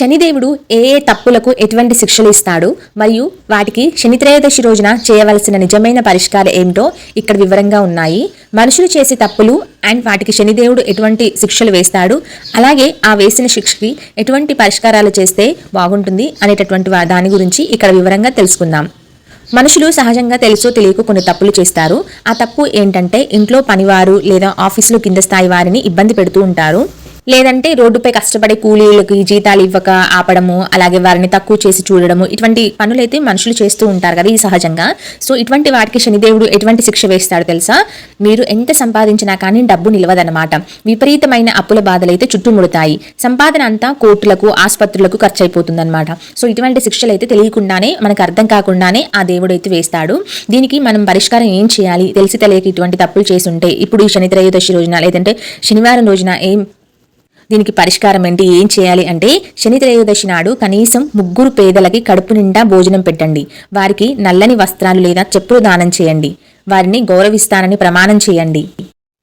శనిదేవుడు ఏ ఏ తప్పులకు ఎటువంటి శిక్షలు ఇస్తాడు మరియు వాటికి శనిత్రయోదశి రోజున చేయవలసిన నిజమైన పరిష్కారం ఏమిటో ఇక్కడ వివరంగా ఉన్నాయి. మనుషులు చేసే తప్పులు అండ్ వాటికి శనిదేవుడు ఎటువంటి శిక్షలు వేస్తాడు అలాగే ఆ వేసిన శిక్షకి ఎటువంటి పరిష్కారాలు చేస్తే బాగుంటుంది అనేటటువంటి దాని గురించి ఇక్కడ వివరంగా తెలుసుకుందాం. మనుషులు సహజంగా తెలుసో తెలియక కొన్ని తప్పులు చేస్తారు. ఆ తప్పు ఏంటంటే ఇంట్లో పనివారు లేదా ఆఫీసులో కింద స్థాయి వారిని ఇబ్బంది పెడుతూ ఉంటారు. లేదంటే రోడ్డుపై కష్టపడే కూలీలకి జీతాలు ఇవ్వక ఆపడము అలాగే వారిని తక్కువ చేసి చూడడము ఇటువంటి పనులైతే మనుషులు చేస్తూ ఉంటారు కదా ఈ సహజంగా. సో ఇటువంటి వాటికి శనిదేవుడు ఎటువంటి శిక్ష వేస్తాడు తెలుసా? మీరు ఎంత సంపాదించినా కానీ డబ్బు నిలవదన్నమాట. విపరీతమైన అప్పుల బాధలైతే చుట్టుముడతాయి. సంపాదన అంతా కోర్టులకు ఆసుపత్రులకు ఖర్చు అయిపోతుందన్నమాట సో ఇటువంటి శిక్షలు అయితే తెలియకుండానే మనకు అర్థం కాకుండానే ఆ దేవుడు అయితే వేస్తాడు. దీనికి మనం పరిష్కారం ఏం చేయాలి? తెలిసి తెలియక ఇటువంటి తప్పులు చేసి ఉంటే ఇప్పుడు ఈ శని త్రయోదశి రోజున లేదంటే శనివారం రోజున ఏం దీనికి పరిష్కారం ఏంటి? ఏం చేయాలి అంటే శని త్రయోదశి నాడు కనీసం ముగ్గురు పేదలకి కడుపు నిండా భోజనం పెట్టండి. వారికి నల్లని వస్త్రాలు లేదా చెప్పులు దానం చేయండి. వారిని గౌరవిస్తానని ప్రమాణం చేయండి.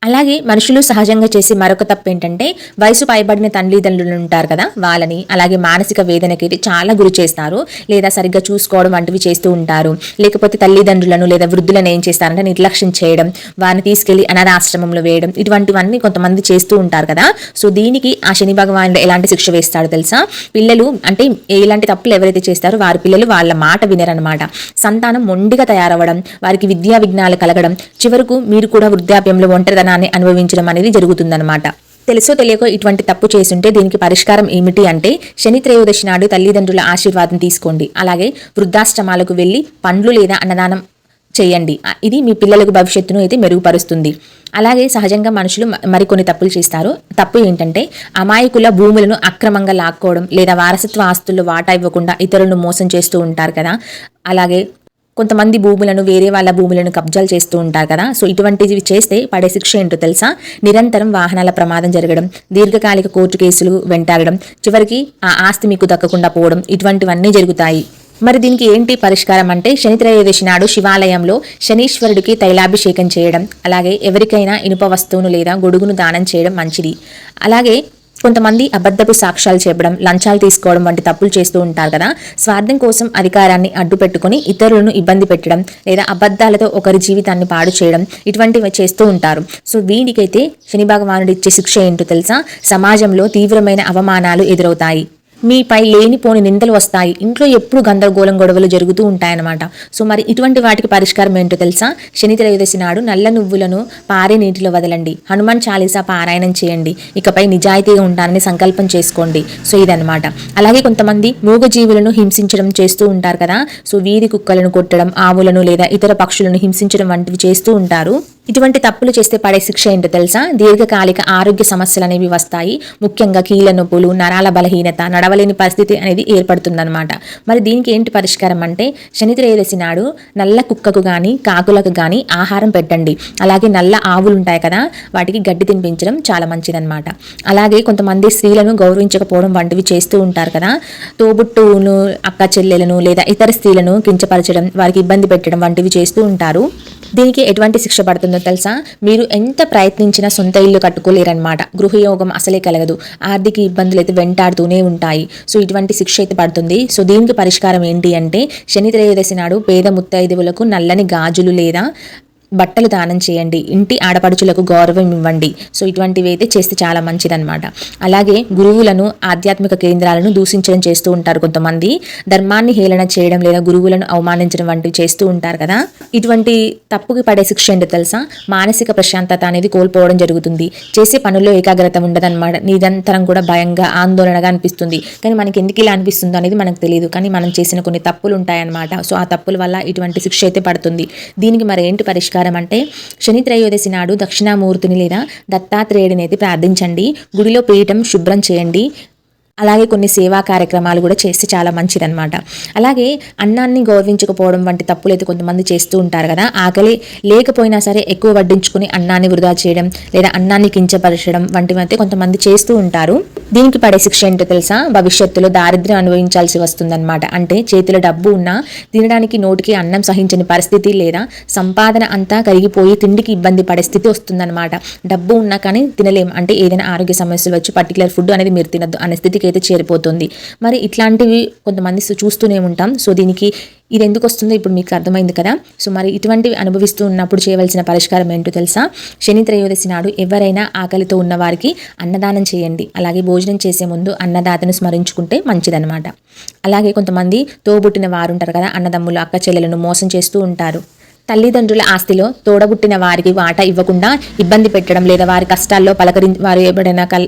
అలాగే మనుషులు సహజంగా చేసే మరొక తప్పు ఏంటంటే వయసు పైబడిన తల్లిదండ్రులు ఉంటారు కదా వాళ్ళని అలాగే మానసిక వేదనకి చాలా గురి చేస్తారు. లేదా సరిగ్గా చూసుకోవడం వంటివి చేస్తూ ఉంటారు. లేకపోతే తల్లిదండ్రులను లేదా వృద్ధులను ఏం చేస్తారంటే నిర్లక్ష్యం చేయడం వారిని తీసుకెళ్ళి అనాథాశ్రమంలో వేయడం ఇటువంటివన్నీ కొంతమంది చేస్తూ ఉంటారు కదా. సో దీనికి ఆ శని భగవానుడు ఎలాంటి శిక్ష వేస్తాడో తెలుసా? పిల్లలు అంటే ఎలాంటి తప్పులు ఎవరైతే చేస్తారో వారి పిల్లలు వాళ్ళ మాట వినరనమాట సంతానం మొండిగా తయారవ్వడం వారికి విద్యా విఘ్నాలు కలగడం చివరకు మీరు కూడా వృద్ధాప్యంలో ఒంటరితనాన్ని అనుభవించడం అనేది జరుగుతుందన్నమాట. తెలుసో తెలియకో ఇటువంటి తప్పు చేసుంటే దీనికి పరిష్కారం ఏమిటి అంటే శని త్రయోదశి నాడు తల్లిదండ్రుల ఆశీర్వాదం తీసుకోండి. అలాగే వృద్ధాశ్రమాలకు వెళ్ళి పండ్లు లేదా అన్నదానం చేయండి. ఇది మీ పిల్లలకు భవిష్యత్తును అయితే మెరుగుపరుస్తుంది. అలాగే సహజంగా మనుషులు మరికొన్ని తప్పులు చేస్తారు. తప్పు ఏంటంటే అమాయకుల భూములను అక్రమంగా లాక్కోవడం లేదా వారసత్వ ఆస్తుల్లో వాటా ఇవ్వకుండా ఇతరులను మోసం చేస్తూ ఉంటారు కదా. అలాగే కొంతమంది భూములను వేరే వాళ్ళ భూములను కబ్జాలు చేస్తూ ఉంటారు కదా. సో ఇటువంటివి చేస్తే పడే శిక్ష ఏంటో తెలుసా? నిరంతరం వాహనాల ప్రమాదం జరగడం దీర్ఘకాలిక కోర్టు కేసులు వెంటాడడం చివరికి ఆ ఆస్తి మీకు దక్కకుండా పోవడం ఇటువంటివన్నీ జరుగుతాయి. మరి దీనికి ఏంటి పరిష్కారం అంటే శని త్రయోదశి నాడు శివాలయంలో శనీశ్వరుడికి తైలాభిషేకం చేయడం అలాగే ఎవరికైనా ఇనుప వస్తువును లేదా గొడుగును దానం చేయడం మంచిది. అలాగే కొంతమంది అబద్ధపు సాక్ష్యాలు చెప్పడం లంచాలు తీసుకోవడం వంటి తప్పులు చేస్తూ ఉంటారు కదా. స్వార్థం కోసం అధికారాన్ని అడ్డు పెట్టుకుని ఇతరులను ఇబ్బంది పెట్టడం లేదా అబద్ధాలతో ఒకరి జీవితాన్ని పాడు చేయడం ఇటువంటివి చేస్తూ ఉంటారు. సో వీడికైతే శని భగవానుడు ఇచ్చే శిక్ష ఏంటో తెలుసా? సమాజంలో తీవ్రమైన అవమానాలు ఎదురవుతాయి. మీపై లేనిపోని నిందలు వస్తాయి. ఇంట్లో ఎప్పుడు గందరగోళం గొడవలు జరుగుతూ ఉంటాయన్నమాట. సో మరి ఇటువంటి వాటికి పరిష్కారం ఏంటో తెలుసా? శని త్రయోదశి నాడు నల్ల నువ్వులను పారే నీటిలో వదలండి. హనుమాన్ చాలీసా పారాయణం చేయండి. ఇకపై నిజాయితీగా ఉంటానని సంకల్పం చేసుకోండి. సో ఇదన్నమాట. అలాగే కొంతమంది మూగజీవులను హింసించడం చేస్తూ ఉంటారు కదా. సో వీధి కుక్కలను కొట్టడం ఆవులను లేదా ఇతర పక్షులను హింసించడం వంటివి చేస్తూ ఉంటారు. ఇటువంటి తప్పులు చేస్తే పడే శిక్ష ఏంటో తెలుసా? దీర్ఘకాలిక ఆరోగ్య సమస్యలు అనేవి వస్తాయి. ముఖ్యంగా కీళ్ళ నొప్పులు నరాల బలహీనత నడవలేని పరిస్థితి అనేది ఏర్పడుతుందన్నమాట. మరి దీనికి ఏంటి పరిష్కారం అంటే శని త్రయోదశి నాడు నల్ల కుక్కకు కానీ కాకులకు కానీ ఆహారం పెట్టండి. అలాగే నల్ల ఆవులు ఉంటాయి కదా వాటికి గడ్డి తినిపించడం చాలా మంచిదన్నమాట. అలాగే కొంతమంది స్త్రీలను గౌరవించకపోవడం వంటివి చేస్తూ ఉంటారు కదా తోబుట్టువును అక్క చెల్లెలను లేదా ఇతర స్త్రీలను కించపరచడం వారికి ఇబ్బంది పెట్టడం వంటివి చేస్తూ ఉంటారు. దీనికి ఎటువంటి శిక్ష పడుతుందో తెలుసా? మీరు ఎంత ప్రయత్నించినా సొంత ఇల్లు కట్టుకోలేరనమాట గృహయోగం అసలే కలగదు. ఆర్థిక ఇబ్బందులు అయితే వెంటాడుతూనే ఉంటాయి. సో ఇటువంటి శిక్ష అయితే పడుతుంది. సో దీనికి పరిష్కారం ఏంటి అంటే శని త్రయోదశి నాడు పేద ముత్తైదువులకు నల్లని గాజులు లేదా బట్టలు దానం చేయండి. ఇంటి ఆడపడుచులకు గౌరవం ఇవ్వండి. సో ఇటువంటివి అయితే చేస్తే చాలా మంచిదన్నమాట. అలాగే గురువులను ఆధ్యాత్మిక కేంద్రాలను దూషించడం చేస్తూ ఉంటారు కొంతమంది. ధర్మాన్ని హేళన చేయడం లేదా గురువులను అవమానించడం వంటివి చేస్తూ ఉంటారు కదా. ఇటువంటి తప్పుకి పడే శిక్ష ఏంటో తెలుసా? మానసిక ప్రశాంతత అనేది కోల్పోవడం జరుగుతుంది. చేసే పనుల్లో ఏకాగ్రత ఉండదన్నమాట. నిరంతరం కూడా భయంగా ఆందోళనగా అనిపిస్తుంది. కానీ మనకి ఎందుకు ఇలా అనిపిస్తుందో అనేది మనకు తెలియదు. కానీ మనం చేసిన కొన్ని తప్పులు ఉంటాయన్నమాట. సో ఆ తప్పుల వల్ల ఇటువంటి శిక్ష అయితే పడుతుంది. దీనికి మరి ఏంటి పరిష్కారం? అంటే శని త్రయోదశి నాడు దక్షిణామూర్తిని లేదా దత్తాత్రేయుడిని అయితే ప్రార్థించండి. గుడిలో పీఠం శుభ్రం చేయండి. అలాగే కొన్ని సేవా కార్యక్రమాలు కూడా చేస్తే చాలా మంచిదన్నమాట. అలాగే అన్నాన్ని గౌరవించకపోవడం వంటి తప్పులు అయితే కొంతమంది చేస్తూ ఉంటారు కదా. ఆకలి లేకపోయినా సరే ఎక్కువ వడ్డించుకుని అన్నాన్ని వృధా చేయడం లేదా అన్నాన్ని కించపరచడం వంటివి అయితే కొంతమంది చేస్తూ ఉంటారు. దీనికి పడే శిక్ష ఏంటో తెలుసా? భవిష్యత్తులో దారిద్ర్యం అనుభవించాల్సి వస్తుందన్నమాట. అంటే చేతిలో డబ్బు ఉన్నా తినడానికి నోటికి అన్నం సహించని పరిస్థితి లేదా సంపాదన అంతా కరిగిపోయి తిండికి ఇబ్బంది పడే స్థితి వస్తుందన్నమాట. డబ్బు ఉన్నా కానీ తినలేం. అంటే ఏదైనా ఆరోగ్య సమస్యలు వచ్చి పర్టికులర్ ఫుడ్ అనేది మీరు తినద్దు అనే స్థితికి అయితే చేరిపోతుంది. మరి ఇట్లాంటివి కొంతమంది చూస్తూనే ఉంటాం. సో దీనికి ఇది ఎందుకు వస్తుందో ఇప్పుడు మీకు అర్థమైంది కదా. సో మరి ఇటువంటివి అనుభవిస్తూ ఉన్నప్పుడు చేయవలసిన పరిష్కారం ఏంటో తెలుసా? శని త్రయోదశి నాడు ఎవరైనా ఆకలితో ఉన్నవారికి అన్నదానం చేయండి. అలాగే భోజనం చేసే ముందు అన్నదాతను స్మరించుకుంటే మంచిదన్నమాట. అలాగే కొంతమంది తోబుట్టిన వారు ఉంటారు కదా అన్నదమ్ములు అక్క చెల్లెలను మోసం చేస్తూ ఉంటారు. తల్లిదండ్రుల ఆస్తిలో తోడబుట్టిన వారికి వాటా ఇవ్వకుండా ఇబ్బంది పెట్టడం లేదా వారి కష్టాల్లో పలకరి వారు ఎవరైనా కల్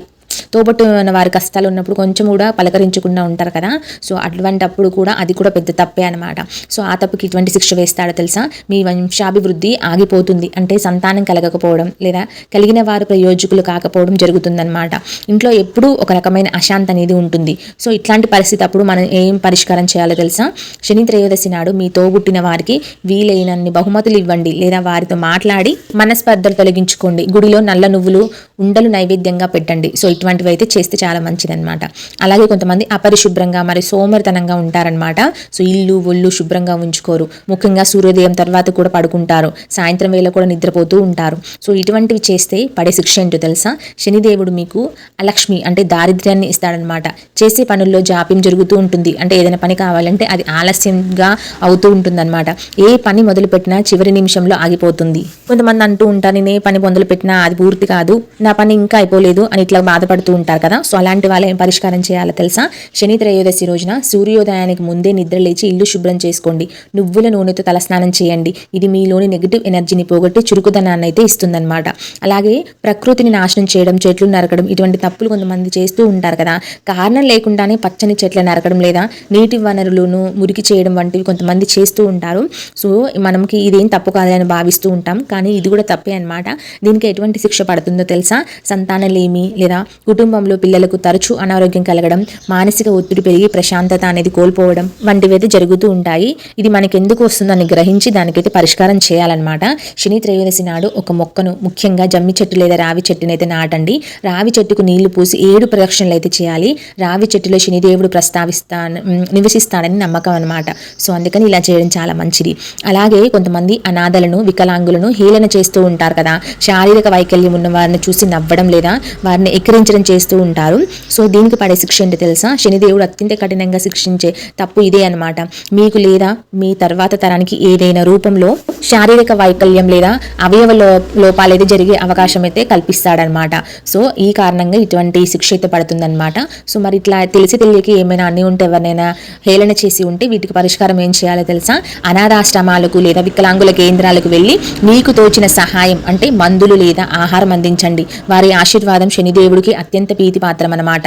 తోబుట్టిన వారి కష్టాలు ఉన్నప్పుడు కొంచెం కూడా పలకరించకుండా ఉంటారు కదా. సో అటువంటప్పుడు కూడా అది కూడా పెద్ద తప్పే అనమాట సో ఆ తప్పుకి ఇటువంటి శిక్ష వేస్తాడో తెలుసా? మీ వంశాభివృద్ధి ఆగిపోతుంది. అంటే సంతానం కలగకపోవడం లేదా కలిగిన వారు ప్రయోజకులు కాకపోవడం జరుగుతుందన్నమాట. ఇంట్లో ఎప్పుడూ ఒక రకమైన అశాంతి అనేది ఉంటుంది. సో ఇట్లాంటి పరిస్థితి అప్పుడు మనం ఏం పరిష్కారం చేయాలో తెలుసా? శని త్రయోదశి నాడు మీ తోబుట్టిన వారికి వీలైనన్ని బహుమతులు ఇవ్వండి లేదా వారితో మాట్లాడి మనస్పర్ధలు తొలగించుకోండి. గుడిలో నల్ల నువ్వులు ఉండలు నైవేద్యంగా పెట్టండి. సో ఇటువంటివి అయితే చేస్తే చాలా మంచిదన్నమాట. అలాగే కొంతమంది అపరిశుభ్రంగా మరి సోమరితనంగా ఉంటారనమాట సో ఇల్లు ఒళ్ళు శుభ్రంగా ఉంచుకోరు. ముఖ్యంగా సూర్యోదయం తర్వాత కూడా పడుకుంటారు. సాయంత్రం వేళ కూడా నిద్రపోతూ ఉంటారు. సో ఇటువంటివి చేస్తే పడే శిక్ష ఏంటో తెలుసా? శనిదేవుడు మీకు అలక్ష్మి అంటే దారిద్ర్యాన్ని ఇస్తాడనమాట చేసే పనుల్లో జాప్యం జరుగుతూ ఉంటుంది. అంటే ఏదైనా పని కావాలంటే అది ఆలస్యంగా అవుతూ ఉంటుందన్నమాట. ఏ పని మొదలుపెట్టినా చివరి నిమిషంలో ఆగిపోతుంది. కొంతమంది అంటూ ఉంటారు నేను ఏ పని మొదలు పెట్టినా అది పూర్తి కాదు. నా పని ఇంకా అయిపోలేదు అని ఇట్లా బాధపడుతూ ఉంటారు కదా. సో అలాంటి వాళ్ళు ఏం పరిష్కారం చేయాలో తెలుసా? శని త్రయోదశి రోజున సూర్యోదయానికి ముందే నిద్ర లేచి ఇల్లు శుభ్రం చేసుకోండి. నువ్వుల నూనెతో తలస్నానం చేయండి. ఇది మీలోని నెగిటివ్ ఎనర్జీని పోగొట్టి చురుకుదనాన్ని అయితే ఇస్తుందన్నమాట. అలాగే ప్రకృతిని నాశనం చేయడం చెట్లు నరకడం ఇటువంటి తప్పులు కొంతమంది చేస్తూ ఉంటారు కదా. కారణం లేకుండానే పచ్చని చెట్లు నరకడం లేదా నీటి వనరులను మురికి చేయడం వంటివి కొంతమంది చేస్తూ ఉంటారు. సో మనకి ఇదేం తప్పు కాదని భావిస్తూ ఉంటాం. కానీ ఇది కూడా తప్పే అనమాట దీనికి ఎటువంటి శిక్ష పడుతుందో తెలుసా? సంతానలేమి లేదా కుటుంబంలో పిల్లలకు తరచూ అనారోగ్యం కలగడం మానసిక ఒత్తిడి పెరిగి ప్రశాంతత అనేది కోల్పోవడం వంటివైతే జరుగుతూ ఉంటాయి. ఇది మనకి ఎందుకు వస్తుందని గ్రహించి దానికైతే పరిష్కారం చేయాలన్నమాట. శని త్రయోదశి నాడు ఒక మొక్కను ముఖ్యంగా జమ్మి చెట్టు లేదా రావి చెట్టుని అయితే నాటండి. రావి చెట్టుకు నీళ్ళు పూసి ఏడు ప్రదక్షిణలు అయితే చేయాలి. రావి చెట్టులో శనిదేవుడు ప్రస్తావిస్తాను నివసిస్తాడని నమ్మకం అనమాట సో అందుకని ఇలా చేయడం చాలా మంచిది. అలాగే కొంతమంది అనాథలను వికలాంగులను హీలన చేస్తూ ఉంటారు కదా. శారీరక వైకల్యం ఉన్న వారిని చూసి నవ్వడం లేదా వారిని ఎక్కిరించడం చేస్తూ ఉంటారు. సో దీనికి పడే శిక్ష ఏంటి తెలుసా? శనిదేవుడు అత్యంత కఠినంగా శిక్షించే తప్పు ఇదే అన్నమాట. మీకు లేదా మీ తర్వాత తరానికి ఏదైనా రూపంలో శారీరక వైకల్యం లేదా అవయవ లో లోపాలైతే జరిగే అవకాశం అయితే కల్పిస్తాడనమాట సో ఈ కారణంగా ఇటువంటి శిక్ష అయితే పడుతుందనమాట సో మరి ఇట్లా తెలిసి తెలియక ఏమైనా అన్ని ఉంటే ఎవరినైనా హేళన చేసి ఉంటే వీటికి పరిష్కారం ఏం చేయాలో తెలుసా? అనాథాశ్రమాలకు లేదా వికలాంగుల కేంద్రాలకు వెళ్ళి మీకు తోచిన సహాయం అంటే మందులు లేదా ఆహారం అందించండి. వారి ఆశీర్వాదం శనిదేవుడికి అత్యంత ప్రీతిపాత్రం అన్నమాట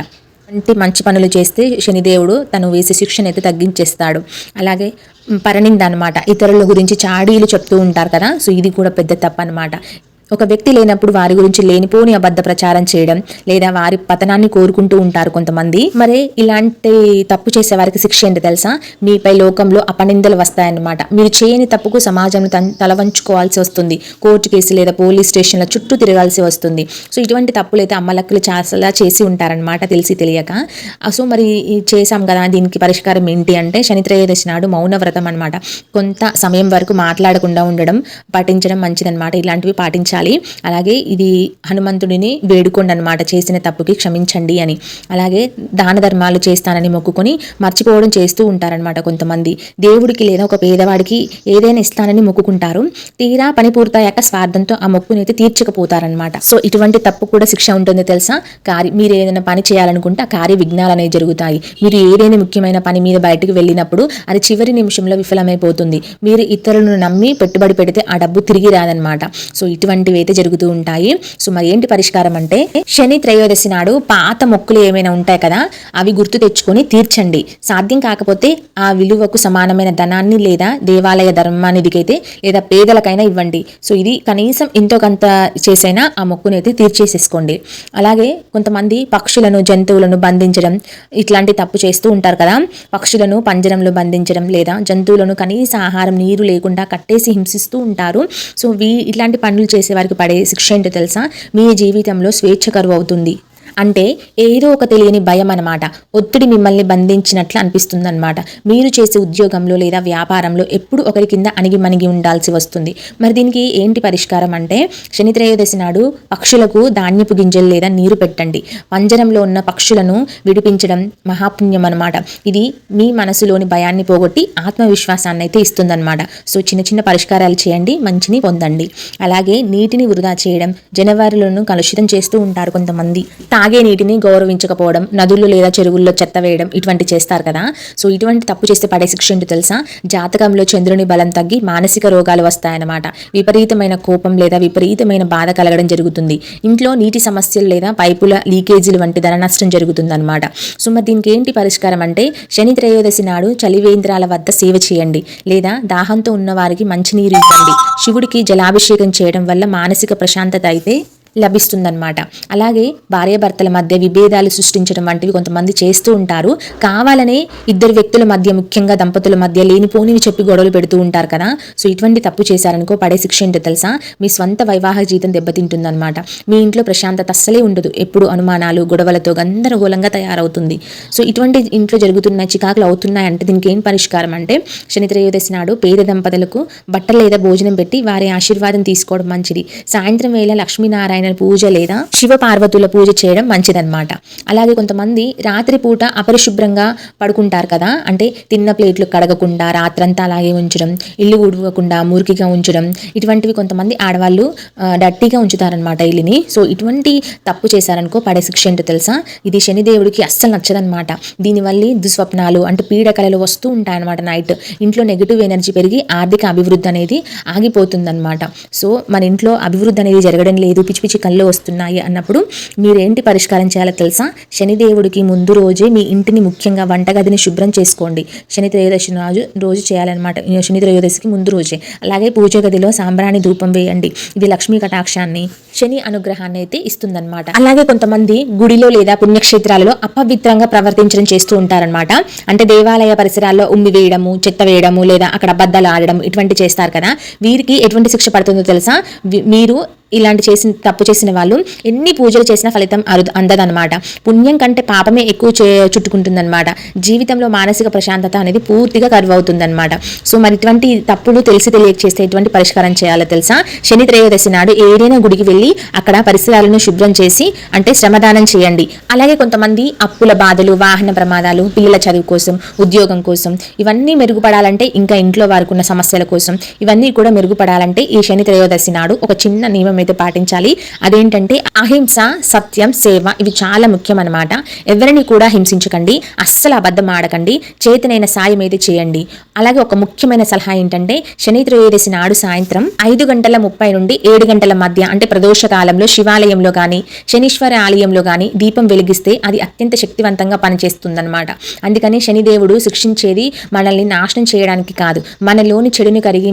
అంటే మంచి పనులు చేస్తే శనిదేవుడు తను వేసే శిక్షణ అయితే తగ్గించేస్తాడు. అలాగే మ్, పరనింద అనమాట ఇతరుల గురించి చాడీలు చెప్తూ ఉంటారు కదా సో ఇది కూడా పెద్ద తప్పు అనమాట ఒక వ్యక్తి లేనప్పుడు వారి గురించి లేనిపోని అబద్ధ ప్రచారం చేయడం లేదా వారి పతనాన్ని కోరుకుంటూ ఉంటారు కొంతమంది. మరి ఇలాంటి తప్పు చేసే వారికి శిక్ష ఏంటి తెలుసా? మీపై లోకంలో అపనిందలు వస్తాయన్నమాట. మీరు చేయని తప్పుకు సమాజం తలవంచుకోవాల్సి తల వస్తుంది. కోర్టు కేసు లేదా పోలీస్ స్టేషన్ల చుట్టూ తిరగాల్సి వస్తుంది. సో ఇటువంటి తప్పులు అయితే అమ్మలక్కలు చాలా చేసి ఉంటారనమాట తెలిసి తెలియక. సో మరి చేశాం కదా దీనికి పరిష్కారం ఏంటి అంటే శనిత్రయోదశి నాడు మౌన వ్రతం అనమాట కొంత సమయం వరకు మాట్లాడకుండా ఉండడం పాటించడం మంచిదన్నమాట. ఇలాంటివి పాటించాలి. అలాగే ఇది హనుమంతుడిని వేడుకోండి అనమాట చేసిన తప్పుకి క్షమించండి అని. అలాగే దాన ధర్మాలు చేస్తానని మొక్కుకొని మర్చిపోవడం చేస్తూ ఉంటారనమాట కొంతమంది. దేవుడికి లేదా ఒక పేదవాడికి ఏదైనా ఇస్తానని మొక్కుకుంటారు. తీరా పని పూర్తయ్యాక స్వార్థంతో ఆ మొక్కుని అయితే తీర్చకపోతారనమాట. సో ఇటువంటి తప్పు కూడా శిక్ష ఉంటుంది తెలుసా? కార్య మీరు ఏదైనా పని చేయాలనుకుంటే ఆ కార్య విఘ్నాలు అనేవి జరుగుతాయి. మీరు ఏదైనా ముఖ్యమైన పని మీద బయటకు వెళ్ళినప్పుడు అది చివరి నిమిషంలో విఫలమైపోతుంది. మీరు ఇతరులను నమ్మి పెట్టుబడి పెడితే ఆ డబ్బు తిరిగి రాదనమాట. సో ఇటువంటి ఇటువంటివి అయితే జరుగుతూ ఉంటాయి. సో మరి ఏంటి పరిష్కారం అంటే శని త్రయోదశి నాడు పాత మొక్కులు ఏమైనా ఉంటాయి కదా అవి గుర్తు తెచ్చుకొని తీర్చండి. సాధ్యం కాకపోతే ఆ విలువకు సమానమైన ధనాన్ని లేదా దేవాలయ ధర్మానిధికైతే లేదా పేదలకైనా ఇవ్వండి. సో ఇది కనీసం ఎంతో కొంత చేసైనా ఆ మొక్కుని అయితే తీర్చేసేసుకోండి. అలాగే కొంతమంది పక్షులను జంతువులను బంధించడం ఇట్లాంటి తప్పు చేస్తూ ఉంటారు కదా పక్షులను పంజరంలో బంధించడం లేదా జంతువులను కనీస ఆహారం నీరు లేకుండా కట్టేసి హింసిస్తూ ఉంటారు. సో వీ ఇట్లాంటి పనులు చేసే వారికి పడే శిక్ష ఏంటో తెలుసా? మీ జీవితంలో స్వేచ్ఛ కరువు అవుతుంది అంటే ఏదో ఒక తెలియని భయం అనమాట ఒత్తిడి మిమ్మల్ని బంధించినట్లు అనిపిస్తుందన్నమాట. మీరు చేసే ఉద్యోగంలో లేదా వ్యాపారంలో ఎప్పుడు ఒకరి కింద అణిగి మణిగి ఉండాల్సి వస్తుంది. మరి దీనికి ఏంటి పరిష్కారం అంటే శనిత్రయోదశి నాడు పక్షులకు ధాన్యపు గింజలు లేదా నీరు పెట్టండి. పంజరంలో ఉన్న పక్షులను విడిపించడం మహాపుణ్యం అనమాట ఇది మీ మనసులోని భయాన్ని పోగొట్టి ఆత్మవిశ్వాసాన్ని అయితే ఇస్తుందన్నమాట. సో చిన్న చిన్న పరిష్కారాలు చేయండి మంచిని పొందండి. అలాగే నీటిని వృధా చేయడం జనవరిలోనూ కలుషితం చేస్తూ ఉంటారు కొంతమంది. తాగే నీటిని గౌరవించకపోవడం నదులు లేదా చెరువుల్లో చెత్త వేయడం ఇటువంటి చేస్తారు కదా. సో ఇటువంటి తప్పు చేస్తే పడే శిక్ష ఏంటో తెలుసా? జాతకంలో చంద్రుని బలం తగ్గి మానసిక రోగాలు వస్తాయన్నమాట. విపరీతమైన కోపం లేదా విపరీతమైన బాధ కలగడం జరుగుతుంది. ఇంట్లో నీటి సమస్యలు లేదా పైపుల లీకేజీలు వంటి ధన నష్టం జరుగుతుందన్నమాట. సో మరి దీనికి ఏంటి పరిష్కారం అంటే శని త్రయోదశి నాడు చలివేంద్రాల వద్ద సేవ చేయండి. లేదా దాహంతో ఉన్న వారికి మంచినీరు ఇవ్వండి. శివుడికి జలాభిషేకం చేయడం వల్ల మానసిక ప్రశాంతత అయితే లభిస్తుందన్నమాట. అలాగే భార్యాభర్తల మధ్య విభేదాలు సృష్టించడం వంటివి కొంతమంది చేస్తూ ఉంటారు. కావాలనే ఇద్దరు వ్యక్తుల మధ్య ముఖ్యంగా దంపతుల మధ్య లేనిపోనివి చెప్పి గొడవలు పెడుతూ ఉంటారు కదా. సో ఇటువంటి తప్పు చేశారనుకో పడే శిక్ష ఏంటో తెలుసా? మీ స్వంత వైవాహిక జీవితం దెబ్బతింటుందన్నమాట. మీ ఇంట్లో ప్రశాంతత అస్సలే ఉండదు. ఎప్పుడు అనుమానాలు గొడవలతో గందరగోళంగా తయారవుతుంది. సో ఇటువంటి ఇంట్లో జరుగుతున్న చికాకులు అవుతున్నాయంటే దీనికి ఏం పరిష్కారం అంటే శని త్రయోదశి నాడు పేద దంపతులకు బట్టలు లేదా భోజనం పెట్టి వారి ఆశీర్వాదం తీసుకోవడం మంచిది. సాయంత్రం వేళ లక్ష్మీనారాయణ పూజ లేదా శివ పార్వతుల పూజ చేయడం మంచిదన్నమాట. అలాగే కొంతమంది రాత్రి పూట అపరిశుభ్రంగా పడుకుంటారు కదా అంటే తిన్న ప్లేట్లు కడగకుండా రాత్రంతా అలాగే ఉంచడం ఇల్లు ఉడవకుండా మురికిగా ఉంచడం ఇటువంటివి కొంతమంది ఆడవాళ్ళు ఆ, డట్టిగా ఉంచుతారనమాట ఇల్లుని. సో ఇటువంటి తప్పు చేశారనుకో పడే శిక్ష ఏంటో తెలుసా? ఇది శనిదేవుడికి అస్సలు నచ్చదనమాట దీనివల్ల దుస్వప్నాలు అంటే పీడకలలు వస్తూ ఉంటాయన్నమాట నైట్. ఇంట్లో నెగిటివ్ ఎనర్జీ పెరిగి ఆర్థిక అభివృద్ధి అనేది ఆగిపోతుందన్నమాట. సో మన ఇంట్లో అభివృద్ధి అనేది జరగడం లేదు పిచ్చి పిచ్చి కళ్ళు వస్తున్నాయి అన్నప్పుడు మీరేంటి పరిష్కారం చేయాలో తెలుసా? శనిదేవుడికి ముందు రోజే మీ ఇంటిని ముఖ్యంగా వంటగదిని శుభ్రం చేసుకోండి. శని త్రయోదశి రోజు రోజు చేయాలన్నమాట. శని త్రయోదశికి ముందు రోజే. అలాగే పూజ గదిలో సాంబ్రాణి ధూపం వేయండి. ఇది లక్ష్మీ కటాక్షాన్ని శని అనుగ్రహాన్ని అయితే ఇస్తుందన్నమాట. అలాగే కొంతమంది గుడిలో లేదా పుణ్యక్షేత్రాలలో అపవిత్రంగా ప్రవర్తించడం చేస్తూ ఉంటారనమాట అంటే దేవాలయ పరిసరాల్లో ఉమ్మి వేయడము చెత్త వేయడము లేదా అక్కడ బద్దలు ఆడడం ఇటువంటి చేస్తారు కదా. వీరికి ఎటువంటి శిక్ష పడుతుందో తెలుసా? మీరు ఇలాంటి చేసిన తప్పు చేసిన వాళ్ళు ఎన్ని పూజలు చేసినా ఫలితం అరు అందదనమాట పుణ్యం కంటే పాపమే ఎక్కువ చే చుట్టుకుంటుందన్నమాట. జీవితంలో మానసిక ప్రశాంతత అనేది పూర్తిగా కరువు అవుతుందన్నమాట. సో మరి ఇటువంటి తప్పులు తెలిసి తెలియక చేస్తే ఎటువంటి పరిష్కారం చేయాలో తెలుసా? శని త్రయోదశి నాడు ఏదైనా గుడికి వెళ్ళి అక్కడ పరిసరాలను శుభ్రం చేసి అంటే శ్రమదానం చేయండి. అలాగే కొంతమంది అప్పుల బాధలు వాహన ప్రమాదాలు పిల్లల చదువు కోసం ఉద్యోగం కోసం ఇవన్నీ మెరుగుపడాలంటే ఇంకా ఇంట్లో వారికి ఉన్న సమస్యల కోసం ఇవన్నీ కూడా మెరుగుపడాలంటే ఈ శని త్రయోదశి నాడు ఒక చిన్న నియమం అయితే పాటించాలి. అదేంటంటే అహింస సత్యం సేవ ఇవి చాలా ముఖ్యం అనమాట ఎవరిని కూడా హింసించకండి. అస్సలు అబద్ధం ఆడకండి. చేతనైన సాయం అయితే చేయండి. అలాగే ఒక ముఖ్యమైన సలహా ఏంటంటే శని త్రయోదశి నాడు సాయంత్రం ఐదు గంటల ముప్పై నుండి ఏడు గంటల మధ్య అంటే ప్రదోష కాలంలో శివాలయంలో కానీ శనీశ్వర ఆలయంలో కానీ దీపం వెలిగిస్తే అది అత్యంత శక్తివంతంగా పనిచేస్తుందన్నమాట. అందుకని శనిదేవుడు శిక్షించేది మనల్ని నాశనం చేయడానికి కాదు. మనలోని చెడుని కరిగి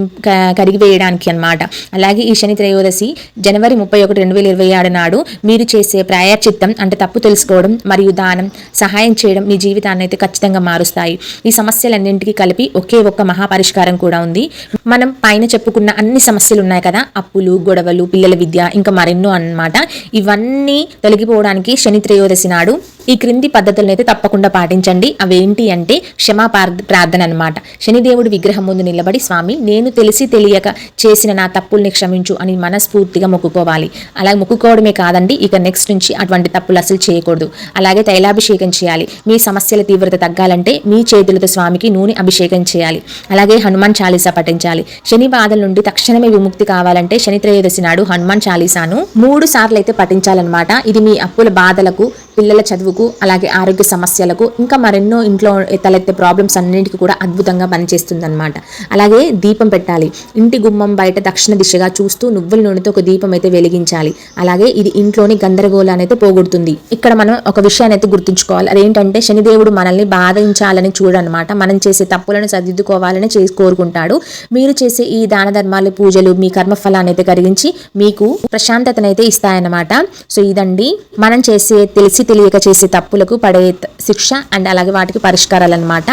కరిగివేయడానికి అన్నమాట. అలాగే ఈ శని త్రయోదశి జనవరి ముప్పై ఒకటి రెండు వేల ఇరవై ఆరు నాడు మీరు చేసే ప్రాయచిత్తం అంటే తప్పు తెలుసుకోవడం మరియు దానం సహాయం చేయడం మీ జీవితాన్ని అయితే ఖచ్చితంగా మారుస్తాయి. ఈ సమస్యలన్నింటికీ కలిపి ఒకే ఒక్క మహాపరిష్కారం కూడా ఉంది. మనం పైన చెప్పుకున్న అన్ని సమస్యలు ఉన్నాయి కదా అప్పులు గొడవలు పిల్లల విద్య ఇంకా మరెన్నో అన్నమాట. ఇవన్నీ తొలగిపోవడానికి శని త్రయోదశి నాడు ఈ క్రింది పద్ధతులను అయితే తప్పకుండా పాటించండి. అవేంటి అంటే క్షమా ప్రార్థన అనమాట శనిదేవుడి విగ్రహం ముందు నిలబడి స్వామి నేను తెలిసి తెలియక చేసిన నా తప్పుల్ని క్షమించు అని మనస్ఫూర్తిగా మొక్కుకోవాలి. అలాగే మొక్కుకోవడమే కాదండి ఇక నెక్స్ట్ నుంచి అటువంటి తప్పులు అసలు చేయకూడదు. అలాగే తైలాభిషేకం చేయాలి. మీ సమస్యల తీవ్రత తగ్గాలంటే మీ చేతులతో స్వామికి నూనె అభిషేకం చేయాలి. అలాగే హనుమాన్ చాలీసా పఠించాలి. శని బాధల నుండి తక్షణమే విముక్తి కావాలంటే శని త్రయోదశి నాడు హనుమాన్ చాలీసాను మూడు సార్లు అయితే పఠించాలన్నమాట. ఇది మీ అప్పుల బాధలకు పిల్లల చదువుకు అలాగే ఆరోగ్య సమస్యలకు ఇంకా మరెన్నో ఇంట్లో తలెత్తే ప్రాబ్లమ్స్ అన్నింటికి కూడా అద్భుతంగా పనిచేస్తుందన్నమాట. అలాగే దీపం పెట్టాలి. ఇంటి గుమ్మం బయట దక్షిణ దిశగా చూస్తూ నువ్వుల నూనెతో ఒక దీపం అయితే వెలిగించాలి. అలాగే ఇది ఇంట్లోని గందరగోళాన్ని అయితే పోగొడుతుంది. ఇక్కడ మనం ఒక విషయాన్ని అయితే గుర్తుంచుకోవాలి. అదేంటంటే శనిదేవుడు మనల్ని బాధించాలని చూడనమాట మనం చేసే తప్పులను సర్దిద్దుకోవాలని చేసి కోరుకుంటాడు. మీరు చేసే ఈ దాన ధర్మాలు పూజలు మీ కర్మఫలాన్ని అయితే కరిగించి మీకు ప్రశాంతతనైతే ఇస్తాయన్నమాట. సో ఇదండి. మనం చేసే తెలిసి తెలియక చేసే తప్పులకు పడే శిక్ష అండ్ అలాగే వాటికి పరిష్కారాలు అనమాట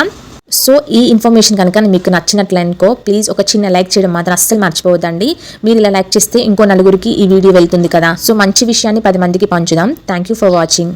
సో ఈ ఇన్ఫర్మేషన్ కనుక మీకు నచ్చినట్లనుకో ప్లీజ్ ఒక చిన్న లైక్ చేయడం మాత్రం అస్సలు మర్చిపోవద్దండి. మీరు ఇలా లైక్ చేస్తే ఇంకో నలుగురికి ఈ వీడియో వెళ్తుంది కదా. సో మంచి విషయాన్ని పది మందికి పంచుదాం. Thank you for watching.